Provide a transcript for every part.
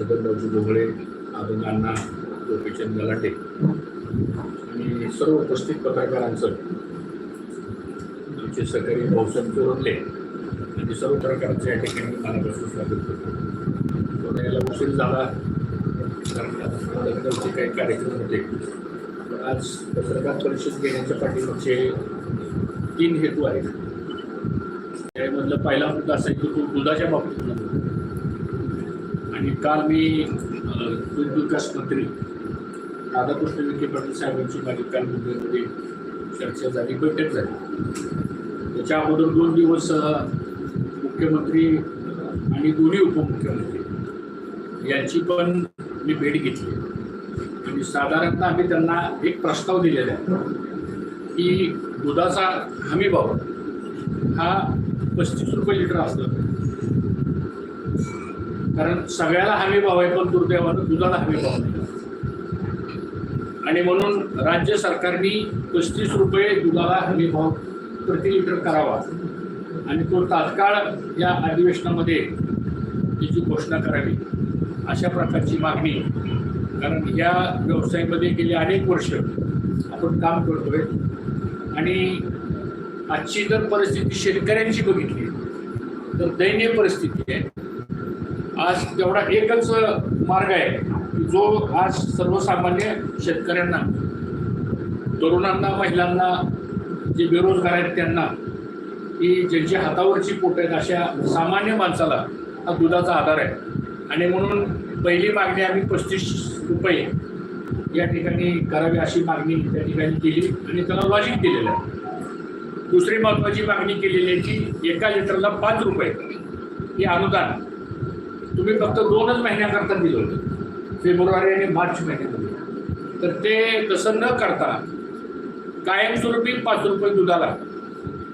छगनरावजी भोगळे अभिनांना गोपीचंद गलाटे आणि सर्व उपस्थित पत्रकारांचं आमचे सहकारी भाऊसाहेब चोरले आणि सर्व पत्रकारांचं या ठिकाणी मनापासून स्वागत करतो. थोडा याला उशीर झाला कारण काही कार्यक्रम होते. आज पत्रकार परिषद घेण्याच्या पाठीमागचे तीन हेतू आहेत. त्यामधला पहिला मुद्दा असा की तो दुधाच्या बाबतीत आणि काल मी दूध विकास मंत्री राधाकृष्ण विखे पाटील साहेबांची माझी काल मुंबईमध्ये चर्चा झाली बैठक झाली. त्याच्या अगोदर दोन दिवस मुख्यमंत्री आणि दोन्ही उपमुख्यमंत्री यांची पण मी भेट घेतली. आणि साधारणतः आम्ही त्यांना एक प्रस्ताव दिलेला आहे की दुधाचा हमी भाव हा पस्तीस रुपये लिटर असला कारण सगळ्याला हमी भाव आहे पण दुर्दैवानं दुधाला हमी भाव नाही. आणि म्हणून राज्य सरकारने पस्तीस रुपये दुधाला हमी भाव प्रति लिटर करावा. आणि तो तात्काळ या अधिवेशनामध्ये त्याची घोषणा करावी अशा प्रकारची मागणी. कारण या व्यवसायामध्ये गेली अनेक वर्ष आपण काम करतोय. आणि आजची जर परिस्थिती शेतकऱ्यांची बघितली तर दयनीय परिस्थिती आहे. आज तेवढा एकच मार्ग आहे. जो आज सर्वसामान्य शेतकऱ्यांना तरुणांना महिलांना जे बेरोजगार आहेत त्यांना की ज्यांची हातावरची पोट आहेत अशा सामान्य माणसाला हा दुधाचा आधार आहे. आणि म्हणून पहिली मागणी आम्ही पस्तीस रुपये या ठिकाणी करावी अशी मागणी त्या ठिकाणी केली आणि त्याला लॉजिक दिलेलं आहे. दुसरी महत्त्वाची मागणी केलेली आहे की एका लिटरला पाच रुपये हे अनुदान तुम्ही फक्त दोनच महिन्याकरता दिलं होतं. फेब्रुवारी आणि मार्च महिन्यामध्ये. तर ते तसं न करता कायमस्वरूपी पाच रुपये दुधाला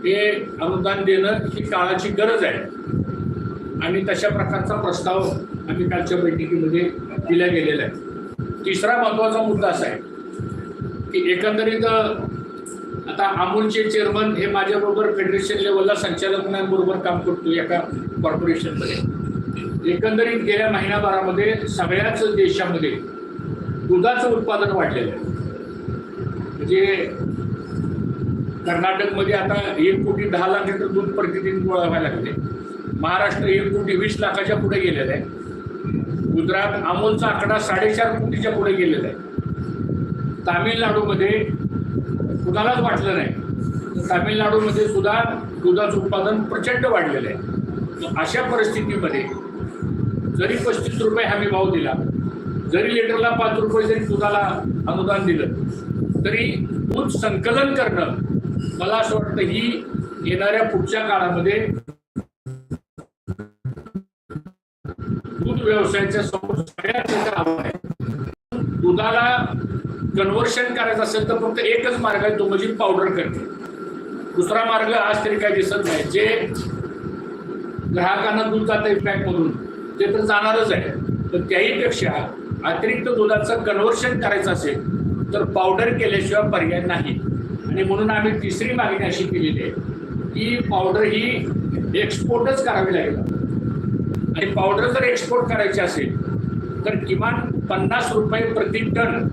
हे अनुदान देणं ही काळाची गरज आहे. आणि तशा प्रकारचा प्रस्ताव आम्ही कालच्या बैठकीमध्ये दिला गेलेला आहे तिसरा महत्त्वाचा मुद्दा असा आहे की एकंदरीत आता अमूलचे चेअरमन हे माझ्याबरोबर फेडरेशन लेवलला संचालकांबरोबर काम करतो एका कॉर्पोरेशनमध्ये एकंदरीत गेल्या महिनाभरामध्ये सगळ्याच देशामध्ये दुधाचं उत्पादन वाढलेलं आहे. म्हणजे कर्नाटकमध्ये आता एक कोटी दहा लाख लिटर दूध प्रतिदिन गोळा व्हायला लागले. महाराष्ट्र एक कोटी वीस लाखाच्या पुढे गेलेलं आहे. गुजरात अमोलचा आकडा साडेचार कोटीच्या पुढे गेलेला आहे. तामिळनाडूमध्ये कुणालाच वाटलं नाही. तामिळनाडूमध्ये सुद्धा दुधाचं उत्पादन प्रचंड वाढलेलं आहे. अशा परिस्थितीमध्ये जरी पस्तीस रुपये हमी भाव दिला जरी लिटरला पाच रुपये जरी दुधाला अनुदान दिलं तरी दूध संकलन करणं मला असं वाटतं ही येणाऱ्या पुढच्या काळामध्ये दूध व्यवसायाच्या समोर सगळ्यात आहे. दुधाला कन्व्हर्शन करायचं असेल तर फक्त एकच मार्ग आहे तो म्हणजे पावडर करणे. दुसरा मार्ग आज तरी काही दिसत नाही. जे ग्राहकांना दूध पॅक करून ते तर जाणारच आहे. तर त्याहीपेक्षा अतिरिक्त दुधाचं कन्व्हर्शन करायचं असेल तर पावडर केल्याशिवाय पर्याय नाही. आणि म्हणून आम्ही तिसरी मागणी अशी केलेली आहे की पावडर ही एक्सपोर्टच करावी लागेल. आणि पावडर जर एक्सपोर्ट करायची असेल तर किमान पन्नास रुपये प्रति टन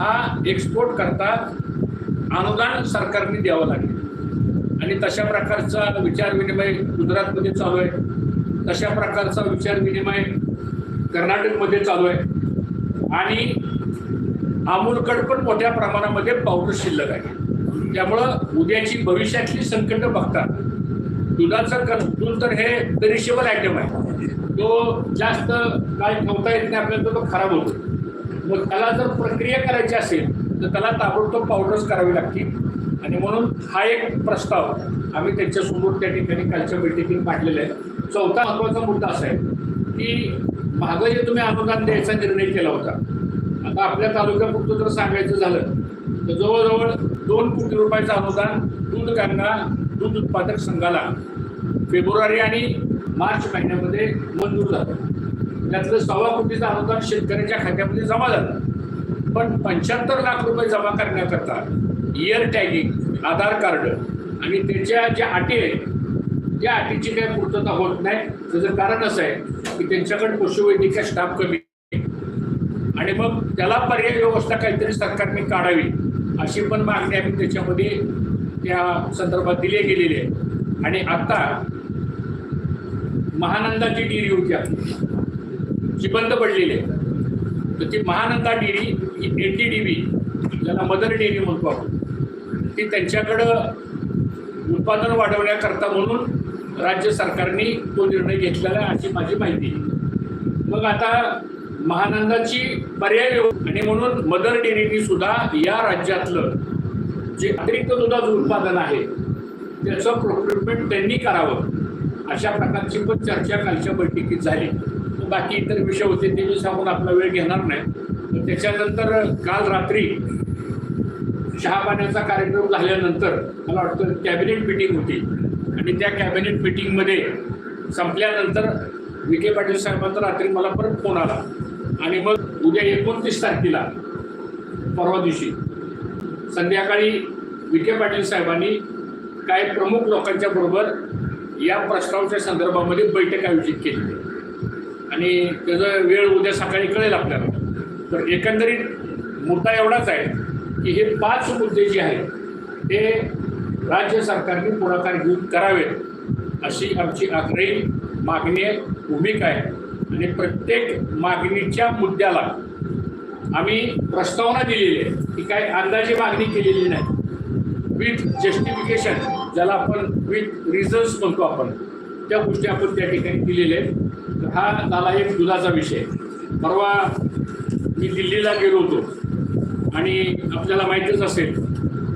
हा एक्सपोर्ट करता अनुदान सरकारने द्यावं लागेल. आणि तशा प्रकारचा विचार विनिमय गुजरातमध्ये चालू आहे. तशा प्रकारचा विचार विनिमय कर्नाटकमध्ये चालू आहे. आणि आमूलकड पण मोठ्या प्रमाणामध्ये पावडर शिल्लक आहे. त्यामुळं उद्याची भविष्यातली संकट बघता दुधाचं कर दूध तर हे पेरिशेबल आयटम आहे. तो जास्त काय ठेवता येत नाही आपल्याला तर तो खराब होतो. मग त्याला जर प्रक्रिया करायची असेल तर त्याला ताबडतोब पावडर्स करावी लागतील. आणि म्हणून हा एक प्रस्ताव आम्ही त्यांच्यासमोर त्या ठिकाणी कालच्या बैठकीत मांडलेलं आहे. चौथा महत्त्वाचा मुद्दा असा आहे की मागं जे तुम्ही अनुदान द्यायचा निर्णय केला होता आता आपल्या तालुक्यापुरतं जर सांगायचं झालं तर जवळजवळ दोन कोटी रुपयाचं अनुदान दूध गंगा दूध उत्पादक संघाला फेब्रुवारी आणि मार्च महिन्यामध्ये मंजूर झालं. त्यातलं सव्वा कोटीचं अनुदान शेतकऱ्याच्या खात्यामध्ये जमा झालं. पण पंच्याहत्तर लाख रुपये जमा करण्याकरता इयर टॅगिंग आधार कार्ड आणि त्याच्या ज्या अटी आहेत त्या अटीची काही पूर्तता होत नाही. त्याचं कारण असं आहे की त्यांच्याकडे पशुवैद्यकीय स्टाफ कमी आणि मग त्याला पर्याय व्यवस्था काहीतरी सरकारने काढावी अशी पण मागणी आम्ही त्याच्यामध्ये त्या संदर्भात दिली गेलेली आहे. आणि आता महानंदाची डिरी होती आपली जी बंद पडलेली आहे. तर ती महानंदा डेअरी ही एन डी डी बी ज्याला मदर डेअरी म्हणतो आपण ती त्यांच्याकडं उत्पादन वाढवण्याकरता म्हणून राज्य सरकारने तो निर्णय घेतलेला आहे अशी माझी माहिती मग आता महानंदाची पर्याय आणि म्हणून मदर डेअरीनी सुद्धा या राज्यातलं जे अतिरिक्त दुधाचं उत्पादन आहे त्याचं प्रोक्युरमेंट त्यांनी करावं अशा प्रकारची पण चर्चा कालच्या बैठकीत झाली. बाकी इतर विषय होते ते मी सांगून आपला वेळ घेणार नाही. त्याच्यानंतर काल रात्री चहापाण्याचा कार्यक्रम झाल्यानंतर मला वाटतं कॅबिनेट मिटिंग होती. आणि त्या कॅबिनेट मिटिंगमध्ये संपल्यानंतर विखे पाटील साहेबांचा रात्री मला परत फोन आला. आणि मग उद्या एकोणतीस तारखेला परवा दिवशी संध्याकाळी विखे पाटील साहेबांनी काही प्रमुख लोकांच्या बरोबर या प्रस्तावाच्या संदर्भामध्ये बैठक आयोजित केली. आणि त्याचा वेळ उद्या सकाळी कळेल आपल्याला. तर एकंदरीत मुद्दा एवढाच आहे की हे पाच मुद्दे जे आहेत ते राज्य सरकारने पुढाकार घेऊन करावेत अशी आमची आग्रही मागणी भूमिका आहे. आणि प्रत्येक मागणीच्या मुद्द्याला आम्ही प्रस्तावना दिलेली आहे की काही अंदाजे मागणी केलेली नाही. विथ जस्टिफिकेशन ज्याला आपण विथ रिझन्स म्हणतो आपण त्या गोष्टी आपण त्या ठिकाणी दिलेल्या आहेत. तर हा झाला एक दुधाचा विषय. परवा मी दिल्लीला गेलो होतो. आणि आपल्याला माहितीच असेल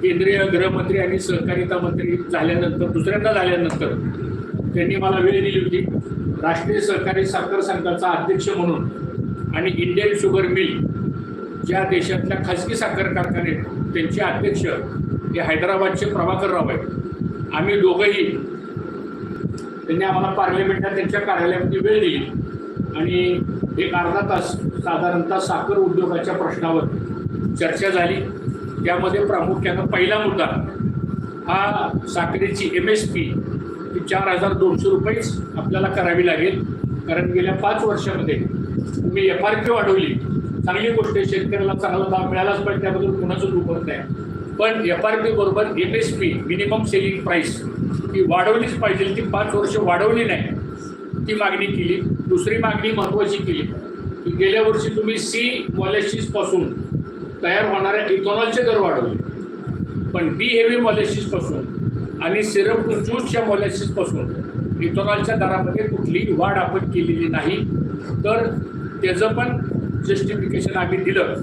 केंद्रीय गृहमंत्री आणि सहकारिता मंत्री झाल्यानंतर दुसऱ्यांदा झाल्यानंतर त्यांनी मला वेळ दिली होती. राष्ट्रीय सहकारी साखर संघाचा अध्यक्ष म्हणून आणि इंडियन शुगर मिल ज्या देशातल्या खाजगी साखर कारखाने त्यांचे अध्यक्ष हे हैदराबादचे प्रभाकरराव आहेत. आम्ही दोघंही त्यांनी आम्हाला पार्लमेंटात त्यांच्या कार्यालयामध्ये वेळ दिली. आणि एक अर्धा तास साधारणतः साखर उद्योगाच्या प्रश्नावर चर्चा झाली. त्यामध्ये प्रामुख्यानं पहिला मुद्दा हा साखरेची एम एस पी ही चार हजार दोनशे रुपयेच आपल्याला करावी लागेल. कारण गेल्या पाच वर्षामध्ये तुम्ही एफ आर पी वाढवली. चांगली गोष्ट आहे शेतकऱ्याला चांगला लाभ मिळालाच पाहिजे त्याबद्दल कुणाचं दुखत नाही. पण एफ आर पी बरोबर M S P minimum selling price ही वाढवलीच पाहिजे. ती पाच वर्ष वाढवली नाही. ती मागणी केली. दुसरी मागणी महत्त्वाची केली. की गेल्या वर्षी तुम्ही सी मॉलेसिसपासून तयार होणाऱ्या इथॉनॉलचे दर वाढवले. पण बी हेवी मॉलेसिसपासून आणि सिरप ज्यूसच्या मॉलेसिसपासून इथॉनॉलच्या दरामध्ये कुठलीही वाढ आपण केलेली नाही. तर त्याचं पण जस्टिफिकेशन आम्ही दिलं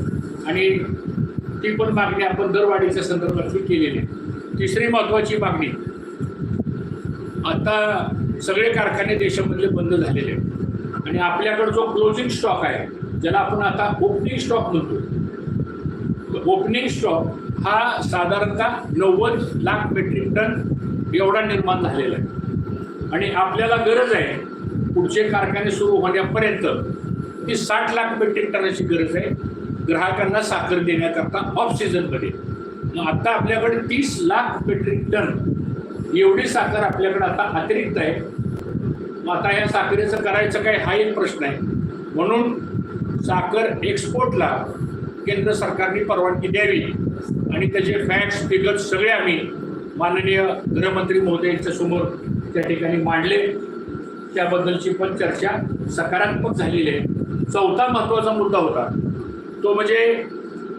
आणि ती पण मागणी आपण दरवाढीच्या संदर्भातली केलेली आहे. तिसरी महत्त्वाची मागणी आता सगळे कारखाने देशामधले बंद झालेले आहेत. आणि आपल्याकडं जो क्लोजिंग स्टॉक आहे ज्याला आपण आता ओपनिंग स्टॉक म्हणतो ओपनिंग स्टॉक हा साधारणतः नव्वद लाख मेट्रिक टन एवढा निर्माण झालेला आहे. आणि आपल्याला गरज आहे पुढचे कारखाने सुरू होण्यापर्यंत ती साठ लाख मेट्रिक टनाची गरज आहे. ग्राहकांना साखर देण्याकरता ऑफ सीझनमध्ये मग आत्ता आपल्याकडे तीस लाख मेट्रिक टन एवढी साखर आपल्याकडे आता अतिरिक्त आहे. मग आता या साखरेचं करायचं काय हा एक प्रश्न आहे. म्हणून साखर एक्सपोर्टला केंद्र सरकारने परवानगी द्यावी. आणि त्याचे फॅक्ट्स फिगर्स सगळे आम्ही माननीय गृहमंत्री महोदयांच्या समोर त्या ठिकाणी मांडले. त्याबद्दलची पण चर्चा सकारात्मक झालेली आहे. चौथा महत्त्वाचा मुद्दा होता. तो म्हणजे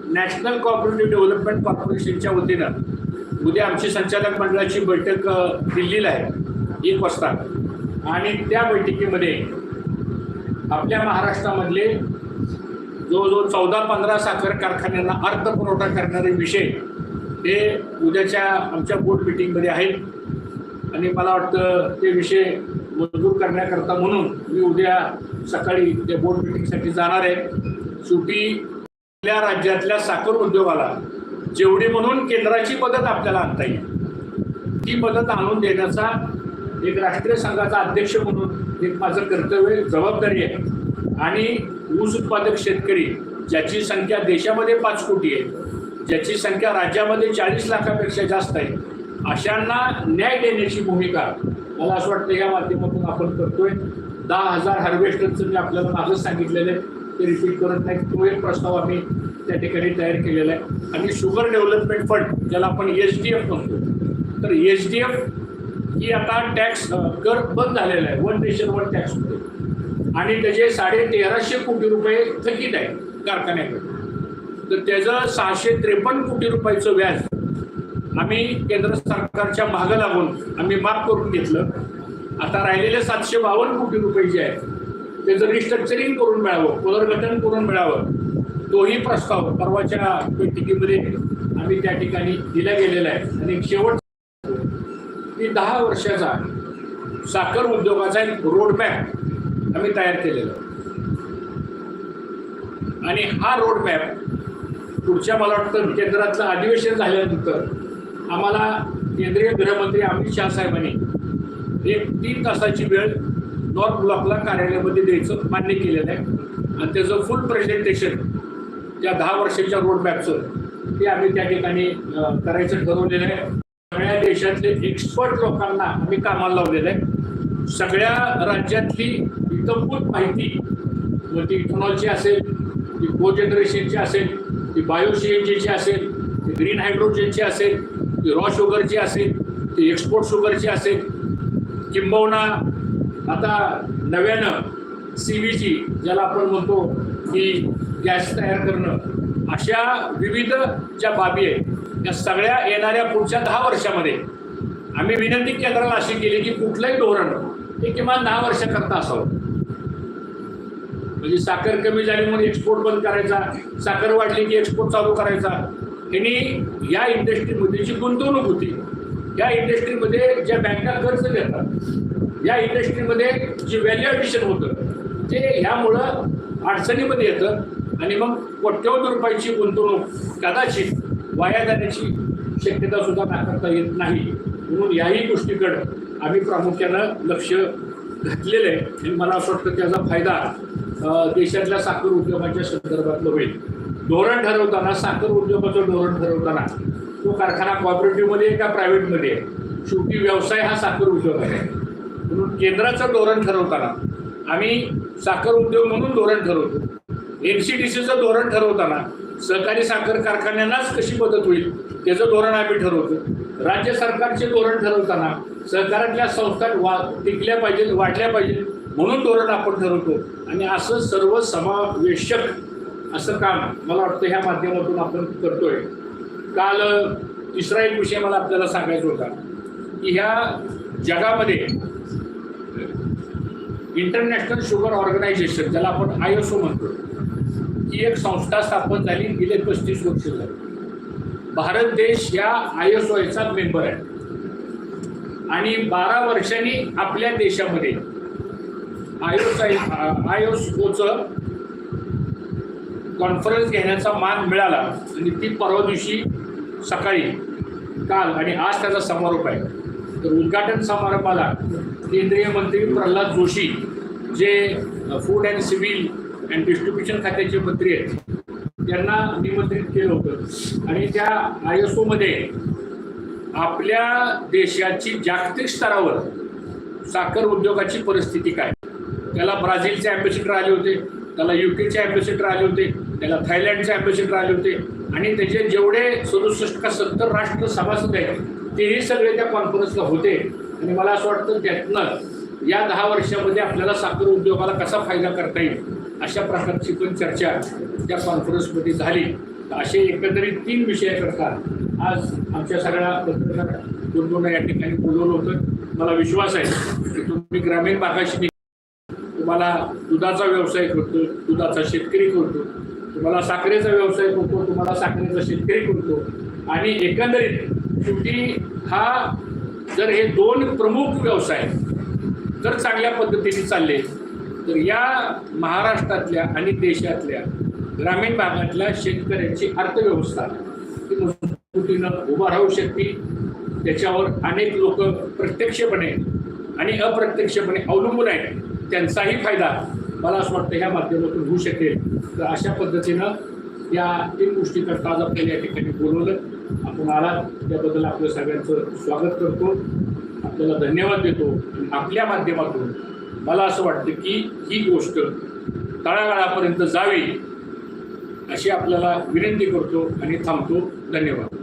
नॅशनल कॉपरेटिव्ह डेव्हलपमेंट कॉर्पोरेशनच्या वतीनं उद्या आमची संचालक मंडळाची बैठक दिल्लीला आहे एक वाजता. आणि त्या बैठकीमध्ये आपल्या महाराष्ट्रामधले जवळजवळ चौदा पंधरा साखर कारखान्यांना अर्थपुरवठा करणारे विषय हे उद्याच्या आमच्या बोर्ड मिटिंगमध्ये आहेत. आणि मला वाटतं ते विषय मंजूर करण्याकरता म्हणून मी उद्या सकाळी त्या बोर्ड मिटिंगसाठी जाणार आहे. शेवटी आपल्या राज्यातल्या साखर उद्योगाला जेवढी म्हणून केंद्राची मदत आपल्याला आणता येईल ती मदत आणून देण्याचा एक राष्ट्रीय संघाचा अध्यक्ष म्हणून एक माझं कर्तव्य जबाबदारी आहे. आणि ऊस उत्पादक शेतकरी ज्याची संख्या देशामध्ये पाच कोटी आहे ज्याची संख्या राज्यामध्ये चाळीस लाखापेक्षा जास्त आहे अशांना न्याय देण्याची भूमिका मला असं वाटतं या माध्यमातून आपण करतोय. दहा हजार हार्वेस्टरचं मी आपल्याला मागच सांगितलेलं आहे ते रिपीट करत नाही तो एक प्रस्ताव आम्ही त्या ठिकाणी तयार केलेला आहे. आणि शुगर डेव्हलपमेंट फंड ज्याला आपण एच डी एफ म्हणतो. तर एस डी एफ ही आता टॅक्स कर बंद झालेला आहे. वन नेशन वन टॅक्स होतो. आणि त्याचे साडे तेराशे कोटी रुपये थकीत आहे कारखान्याकडे. तर त्याचं सहाशे त्रेपन्न कोटी रुपयाचं व्याज आम्ही केंद्र सरकारच्या मागं लागून आम्ही माफ करून घेतलं. आता राहिलेले सातशे बावन्न कोटी रुपये जे आहेत त्याचं रिस्ट्रक्चरिंग करून मिळावं पुनर्गठन करून मिळावं. तोही प्रस्ताव परवाच्या बैठकीमध्ये आम्ही त्या ठिकाणी दिला गेलेला आहे. आणि शेवट की दहा वर्षाचा साखर उद्योगाचा एक रोडमॅप आम्ही तयार केलेलं. आणि हा रोडमॅप पुढच्या मला वाटतं केंद्रातलं अधिवेशन झाल्यानंतर आम्हाला केंद्रीय गृहमंत्री अमित शहा साहेबांनी एक तीन तासाची वेळ नॉर्थ ब्लॉकला कार्यालयामध्ये द्यायचं मान्य केलेलं आहे. आणि त्याचं फुल प्रेझेंटेशन त्या दहा वर्षाच्या रोडमॅपचं ते आम्ही त्या ठिकाणी करायचं ठरवलेलं आहे. सगळ्या देशातले एक्सपर्ट लोकांना आम्ही कामाला लावलेलं आहे. सगळ्या राज्यातली इतंभूत माहिती मग ती इथेनॉलची असेल ती को जनरेशनची असेल ती बायो सी एन जीची असेल ती ग्रीन हायड्रोजनची असेल ती रॉ शुगरची असेल ती एक्सपोर्ट शुगरची असेल. किंबहुना आता नव्यानं सी व्ही जी ज्याला आपण म्हणतो की गॅस तयार करणं अशा विविध ज्या बाबी आहेत त्या सगळ्या येणाऱ्या पुढच्या दहा वर्षामध्ये आम्ही विनंती केंद्राला अशी केली की कुठलंही धोरण हे किमान दहा वर्षाकरता असावं. म्हणजे साखर कमी झाली म्हणून एक्सपोर्ट बंद करायचा साखर वाढली की एक्सपोर्ट चालू करायचा. त्यांनी या इंडस्ट्रीमध्ये जी गुंतवणूक होती या इंडस्ट्रीमध्ये ज्या बँका कर्ज देतात या इंडस्ट्रीमध्ये जे व्हॅल्यू ॲडिशन होतं ते ह्यामुळं अडचणीमध्ये येतं. आणि मग कोट्यवधी रुपयाची गुंतवणूक कदाचित वाया जाण्याची शक्यता सुद्धा नाकारता येत नाही. म्हणून याही गोष्टीकडं आम्ही प्रामुख्यानं लक्ष घातलेलं आहे. आणि मला असं वाटतं त्याचा फायदा देशातल्या साखर उद्योगाच्या संदर्भातलं होईल. धोरण ठरवताना साखर उद्योगाचं धोरण ठरवताना तो कारखाना कॉपरेटिव्हमध्ये आहे का प्रायव्हेटमध्ये आहे? शेवटी व्यवसाय हा साखर उद्योग आहे. म्हणून केंद्राचं धोरण ठरवताना आम्ही साखर उद्योग म्हणून धोरण ठरवतो. एन सी डी सीचं धोरण ठरवताना सहकारी साखर कारखान्यांनाच कशी मदत होईल? त्याचं धोरण आम्ही ठरवतो. राज्य सरकारचे धोरण ठरवताना सहकारातल्या संस्था वा टिकल्या पाहिजेत वाढल्या पाहिजेत म्हणून धोरण आपण ठरवतो. आणि असं सर्व समावेशक असं काम मला वाटतं ह्या माध्यमातून आपण करतोय. काल तिसरा एक विषय मला आपल्याला सांगायचा होता की ह्या जगामध्ये इंटरनॅशनल शुगर ऑर्गनायझेशन ज्याला आपण आय एस ओ म्हणतो ही एक संस्था स्थापन झाली गेले पस्तीस वर्ष झाली. भारत देश या आय एस ओचा मेंबर आहे आणि बारा वर्षांनी आपल्या देशामध्ये आय आयोस आय एस ओचं कॉन्फरन्स घेण्याचा मान मिळाला. आणि ती परवा दिवशी सकाळी काल आणि आज त्याचा समारोप आहे. तर उद्घाटन समारंभाला केंद्रीय मंत्री प्रल्हाद जोशी जे food and civil and distribution खात्याचे मंत्री आहेत त्यांना निमंत्रित केलं होतं. आणि त्या आय एस ओमध्ये आपल्या देशाची जागतिक स्तरावर साखर उद्योगाची परिस्थिती काय? त्याला ब्राझीलचे अँबॅसिडर आले होते त्याला युकेचे अँबॅसिडर आले होते त्याला थायलंडचे अँबॅसिडर आले होते. आणि त्याचे जेवढे सदुसष्ट का सत्तर राष्ट्र सभासद आहेत तेही सगळे त्या कॉन्फरन्सला होते. आणि मला असं वाटतं त्यातनं या दहा वर्षामध्ये आपल्याला साखर उद्योगाला कसा फायदा करता येईल? अशा प्रकारची पण चर्चा त्या कॉन्फरन्समध्ये झाली. तर असे एकंदरीत तीन विषयाकरता आज आमच्या सगळ्या पत्रकार बंधूंना या ठिकाणी बोलवलं होतं. मला विश्वास आहे की तुम्ही ग्रामीण भागाशी तुम्हाला दुधाचा व्यवसाय करतो दुधाचा शेतकरी करतो. तुम्हाला साखरेचा व्यवसाय करतो तुम्हाला साखरेचा शेतकरी करतो. आणि एकंदरीत शेवटी हा जर हे दोन प्रमुख व्यवसाय जर चांगल्या पद्धतीने चालले तर या महाराष्ट्रातल्या आणि देशातल्या ग्रामीण भागातल्या शेतकऱ्यांची अर्थव्यवस्था ती मजबूतीनं उभा राहू शकते. त्याच्यावर अनेक लोक प्रत्यक्षपणे आणि अप्रत्यक्षपणे अवलंबून आहेत. त्यांचाही फायदा मला असं वाटतं ह्या माध्यमातून होऊ शकेल. तर अशा पद्धतीनं या तीन गोष्टीकरता आज आपल्याला या ठिकाणी बोलवलं. आपण आलात. त्याबद्दल आपलं सगळ्यांचं स्वागत करतो. आपल्याला धन्यवाद देतो. आपल्या माध्यमातून मला असं वाटतं की ही गोष्ट तळागाळापर्यंत जावी अशी आपल्याला विनंती करतो आणि थांबतो. धन्यवाद.